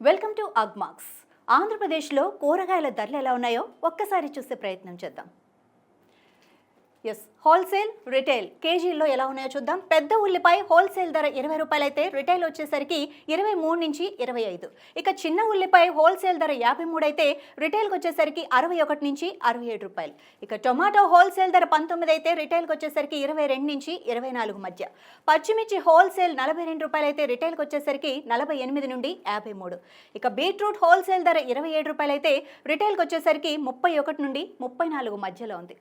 Welcome to Agmax. ఆంధ్రప్రదేశ్లో కూరగాయల ధరలు ఎలా ఉన్నాయో ఒక్కసారి చూసే ప్రయత్నం చేద్దాం. ఎస్ హోల్సేల్ రిటైల్ కేజీల్లో ఎలా ఉన్నాయో చూద్దాం. పెద్ద ఉల్లిపాయ హోల్సేల్ ధర ఇరవై రూపాయలు అయితే రిటైల్ వచ్చేసరికి ఇరవై మూడు నుంచి ఇరవై ఐదు. ఇక చిన్న ఉల్లిపాయ హోల్సేల్ ధర యాభై మూడు అయితే రిటైల్కి వచ్చేసరికి అరవై ఒకటి నుంచి అరవై ఏడు రూపాయలు. ఇక టొమాటో హోల్సేల్ ధర పంతొమ్మిది అయితే రిటైల్కి వచ్చేసరికి ఇరవై రెండు నుంచి ఇరవై నాలుగు మధ్య. పచ్చిమిర్చి హోల్సేల్ నలభై రెండు రూపాయలు అయితే రిటైల్కి వచ్చేసరికి నలభై ఎనిమిది నుండి యాభై మూడు. ఇక బీట్రూట్ హోల్సేల్ ధర ఇరవై ఏడు రూపాయలు అయితే రిటైల్కి వచ్చేసరికి ముప్పై ఒకటి నుండి ముప్పై నాలుగు మధ్యలో ఉంది.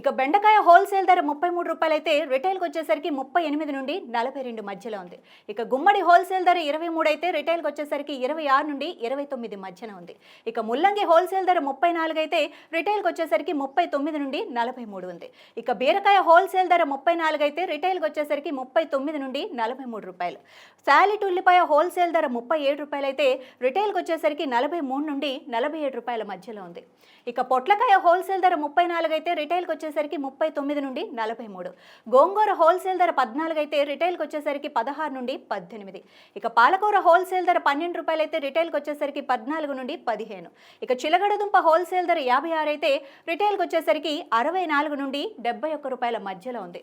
ఇక బెండకాయ హోల్సేల్ ధర ముప్పై మూడు రూపాయలు అయితే రిటైల్కి వచ్చేసరికి ముప్పై ఎనిమిది నుండి నలభై రెండు మధ్యలో ఉంది. ఇక గుమ్మడి హోల్సేల్ ధర ఇరవై మూడు అయితే రిటైల్కి వచ్చేసరికి ఇరవై ఆరు నుండి ఇరవై తొమ్మిది మధ్యన ఉంది. ఇక ముల్లంగి హోల్సేల్ ధర ముప్పై నాలుగు అయితే రిటైల్కి వచ్చేసరికి ముప్పై తొమ్మిది నుండి నలభై మూడు ఉంది. ఇక బీరకాయ హోల్సేల్ ధర ముప్పై నాలుగు అయితే రిటైల్కి వచ్చేసరికి ముప్పై తొమ్మిది నుండి నలభై మూడు రూపాయలు. శాలిట్ ఉల్లిపాయ హోల్సేల్ ధర ముప్పై ఏడు రూపాయలు అయితే రిటైల్కి వచ్చేసరికి నలభై మూడు నుండి నలభై ఏడు రూపాయల మధ్యలో ఉంది. ఇక పొట్లకాయ హోల్సేల్ ధర ముప్పై నాలుగు అయితే రిటైల్కి వచ్చే వచ్చేసరికి ముప్పై తొమ్మిది నుండి నలభై మూడు. గోంగూర హోల్సేల్ ధర పద్నాలుగు అయితే రిటైల్కి వచ్చేసరికి పదహారు నుండి పద్దెనిమిది. ఇక పాలకూర హోల్సేల్ ధర పన్నెండు రూపాయలు అయితే రిటైల్కి వచ్చేసరికి పద్నాలుగు నుండి పదిహేను. ఇక చిలగడదుంప హోల్సేల్ ధర యాభై ఆరు అయితే రిటైల్కి వచ్చేసరికి అరవై నాలుగు నుండి డెబ్బై ఒక్క రూపాయల మధ్యలో ఉంది.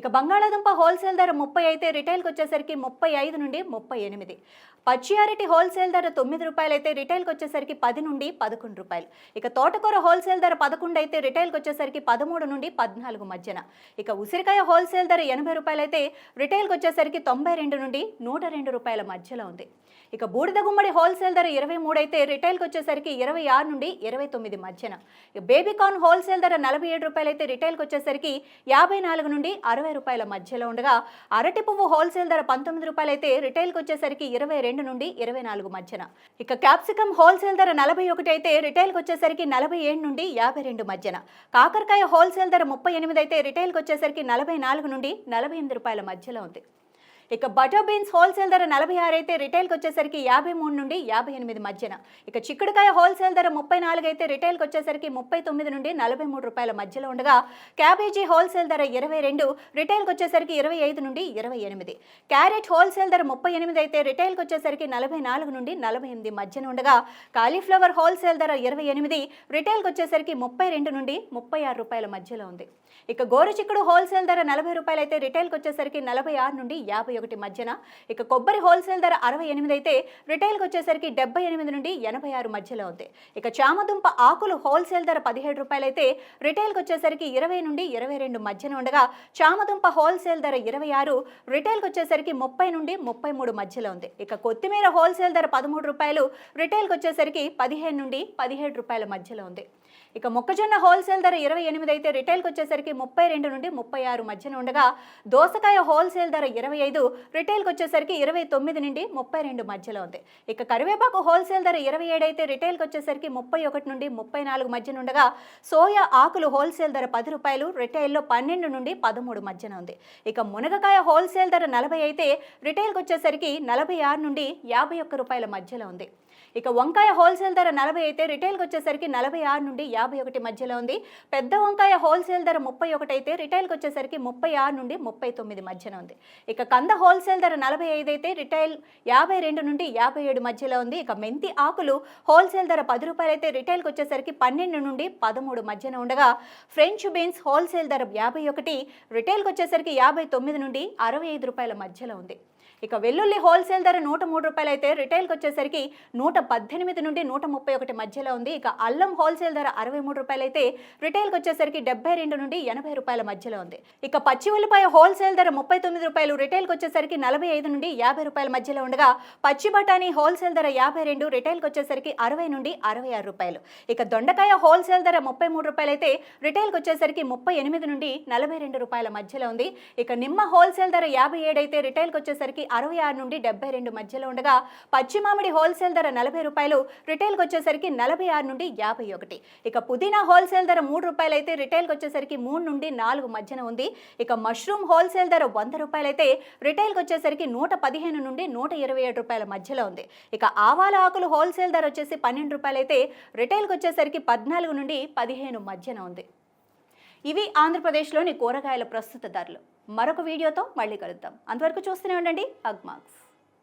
ఇక బంగాళాదుంప హోల్సేల్ ధర ముప్పై అయితే రిటైల్కి వచ్చేసరికి ముప్పై ఐదు నుండి ముప్పై ఎనిమిది. పచ్చి అరటి హోల్సేల్ ధర తొమ్మిది రూపాయలు అయితే రిటైల్కి వచ్చేసరికి పది నుండి పదకొండు రూపాయలు. ఇక తోటకూర హోల్సేల్ ధర పదకొండు అయితే రిటైల్కి వచ్చేసరికి పదమూడు నుండి పద్నాలుగు మధ్యన. ఇక ఉసిరికాయ హోల్సేల్ ధర ఎనభై రూపాయలు అయితే రిటైల్కి వచ్చేసరికి తొంభై రెండు నుండి నూట రెండు రూపాయల మధ్యలో ఉంది. ఇక బూడిద గుమ్మడి హోల్సేల్ ధర ఇరవై మూడు అయితే రిటైల్కి వచ్చేసరికి ఇరవై ఆరు నుండి ఇరవై తొమ్మిది మధ్యన. ఇక బేబీకార్న్ హోల్సేల్ ధర నలభై ఏడు రూపాయలు అయితే రిటైల్కి వచ్చేసరికి యాభై నాలుగు నుండి అరవై రూపాయల మధ్యలో ఉండగా అరటి పువ్వు హోల్సేల్ ధర పంతొమ్మిది రూపాయలు అయితే రిటైల్కి వచ్చేసరికి ఇరవై రెండు నుండి ఇరవై నాలుగు మధ్యన. ఇక క్యాప్సికమ్ హోల్సేల్ ధర నలభై ఒకటి అయితే రిటైల్కి వచ్చేసరికి నలభై ఏడు నుండి యాభై రెండు మధ్యన. కాకరకాయ హోల్సేల్ ధర ముప్పై ఎనిమిది అయితే రిటైల్కి వచ్చేసరికి నలభై నాలుగు నుండి నలభై ఎనిమిది రూపాయల మధ్యలో ఉంది. ఇక బటర్ బీన్స్ హోల్సేల్ ధర నలభై ఆరు అయితే రిటైల్కి వచ్చేసరికి యాభై మూడు నుండి యాభై ఎనిమిది మధ్యన. ఇక చిక్కుడుకాయ హోల్సేల్ ధర ముప్పై నాలుగు అయితే రిటైల్కి వచ్చేసరికి ముప్పై తొమ్మిది నుండి నలభై మూడు రూపాయల మధ్యలో ఉండగా క్యాబేజీ హోల్సేల్ ధర ఇరవై రెండు రిటైల్కి వచ్చేసరికి ఇరవై ఐదు నుండి ఇరవై ఎనిమిది. క్యారెట్ హోల్సేల్ ధర ముప్పై ఎనిమిది అయితే రిటైల్కి వచ్చేసరికి నలభై నాలుగు నుండి నలభై ఎనిమిది మధ్యన ఉండగా కాలీఫ్లవర్ హోల్సేల్ ధర ఇరవై ఎనిమిది రిటైల్కి వచ్చేసరికి ముప్పై రెండు నుండి ముప్పై ఆరు రూపాయల మధ్యలో ఉంది. ఇక గోరుచిక్కుడు హోల్సేల్ ధర నలభై రూపాయలు అయితే రిటైల్కి వచ్చేసరికి నలభై ఆరు నుండి యాభై ఒకటి మధ్యన. ఇక కొబ్బరి హోల్సేల్ ధర అరవై ఎనిమిది అయితే రిటైల్కి వచ్చేసరికి డెబ్బై ఎనిమిది నుండి ఎనభై ఆరు మధ్యలో ఉంది. ఇక చామదుంప ఆకులు హోల్సేల్ ధర పదిహేడు రూపాయలు అయితే రిటైల్కి వచ్చేసరికి ఇరవై నుండి ఇరవై రెండు మధ్యన ఉండగా చామదుంప హోల్సేల్ ధర ఇరవై ఆరు రిటైల్కి వచ్చేసరికి ముప్పై నుండి ముప్పై మూడు మధ్యలో ఉంది. ఇక కొత్తిమీర హోల్సేల్ ధర పదమూడు రూపాయలు రిటైల్కి వచ్చేసరికి పదిహేను నుండి పదిహేడు రూపాయల మధ్యలో ఉంది. ఇక మొక్కజొన్న హోల్సేల్ ధర ఇరవై ఎనిమిది అయితే రిటైల్కి వచ్చేసరికి ముప్పై రెండు నుండి ముప్పై ఆరు మధ్యన ఉండగా దోసకాయ హోల్సేల్ ధర ఇరవై ఐదు రిటైల్కి వచ్చేసరికి ఇరవై తొమ్మిది నుండి ముప్పై రెండు మధ్యలో ఉంది. ఇక కరివేపాకు హోల్సేల్ ధర ఇరవై ఏడు అయితే రిటైల్కి వచ్చేసరికి ముప్పై ఒకటి నుండి ముప్పై నాలుగు మధ్యన ఉండగా సోయా ఆకులు హోల్సేల్ ధర పది రూపాయలు రిటైల్లో పన్నెండు నుండి పదమూడు మధ్యన ఉంది. ఇక మునగకాయ హోల్సేల్ ధర నలభై అయితే రిటైల్కి వచ్చేసరికి నలభై ఆరు నుండి యాభై ఒక్క రూపాయల మధ్యలో ఉంది. ఇక వంకాయ హోల్సేల్ ధర నలభై అయితే రిటైల్కి వచ్చేసరికి నలభై ఆరు నుండి యాభై ఒకటి మధ్యలో ఉంది. పెద్ద వంకాయ హోల్సేల్ ధర ముప్పై ఒకటి అయితే రిటైల్కి వచ్చేసరికి ముప్పై ఆరు నుండి ముప్పై తొమ్మిది మధ్యన ఉంది. ఇక కంద హోల్సేల్ ధర నలభై ఐదు అయితే రిటైల్ యాభై రెండు నుండి యాభై ఏడు మధ్యలో ఉంది. ఇక మెంతి ఆకులు హోల్సేల్ ధర పది రూపాయలు అయితే రిటైల్కి వచ్చేసరికి పన్నెండు నుండి పదమూడు మధ్యన ఉండగా ఫ్రెంచ్ బీన్స్ హోల్సేల్ ధర యాభై ఒకటి రిటైల్కి వచ్చేసరికి యాభై తొమ్మిది నుండి అరవై ఐదు రూపాయల మధ్యలో ఉంది. ఇక వెల్లుల్లి హోల్సేల్ ధర నూట మూడు రూపాయలు అయితే రిటైల్కి వచ్చేసరికి నూట పద్దెనిమిది నుండి నూట ముప్పై ఒకటి మధ్యలో ఉంది. ఇక అల్లం హోల్సేల్ ధర అరవై మూడు రూపాయలు అయితే రిటైల్కి వచ్చేసరికి డెబ్బై రెండు నుండి ఎనభై రూపాయల మధ్యలో ఉంది. ఇక పచ్చి ఉల్లిపాయ హోల్సేల్ ధర ముప్పై తొమ్మిది రూపాయలు రిటైల్కి వచ్చేసరికి నలభై ఐదు నుండి యాభై రూపాయల మధ్యలో ఉండగా పచ్చి బఠానీ హోల్సేల్ ధర యాభై రెండు రిటైల్కి వచ్చేసరికి అరవై నుండి అరవై ఆరు రూపాయలు. ఇక దొండకాయ హోల్సేల్ ధర ముప్పై మూడు రూపాయలు అయితే రిటైల్కి వచ్చేసరికి ముప్పై ఎనిమిది నుండి నలభై రెండు రూపాయల మధ్యలో ఉంది. ఇక నిమ్మ హోల్సేల్ ధర యాభై ఏడు అయితే రిటైల్కి వచ్చేసరికి అరవై ఆరు నుండి డెబ్బై రెండు మధ్యలో ఉండగా పచ్చి మామిడి హోల్సేల్ ధర నలభై రూపాయలు రిటైల్కి వచ్చేసరికి నలభై ఆరు నుండి యాభై ఒకటి. ఇక పుదీనా హోల్సేల్ ధర మూడు రూపాయలు అయితే రిటైల్కి వచ్చేసరికి మూడు నుండి నాలుగు మధ్యన ఉంది. ఇక మష్రూమ్ హోల్సేల్ ధర వంద రూపాయలు అయితే రిటైల్కి వచ్చేసరికి నూట పదిహేను నుండి నూట ఇరవై ఏడు రూపాయల మధ్యలో ఉంది. ఇక ఆవాల ఆకులు హోల్సేల్ ధర వచ్చేసి పన్నెండు రూపాయలు అయితే రిటైల్కి వచ్చేసరికి పద్నాలుగు నుండి పదిహేను మధ్యన ఉంది. ఇవి ఆంధ్రప్రదేశ్లోని కూరగాయల ప్రస్తుత ధరలు. మరొక వీడియోతో మళ్ళీ కలుద్దాం. అంతవరకు చూస్తూనే ఉండండి. అగ్మాక్స్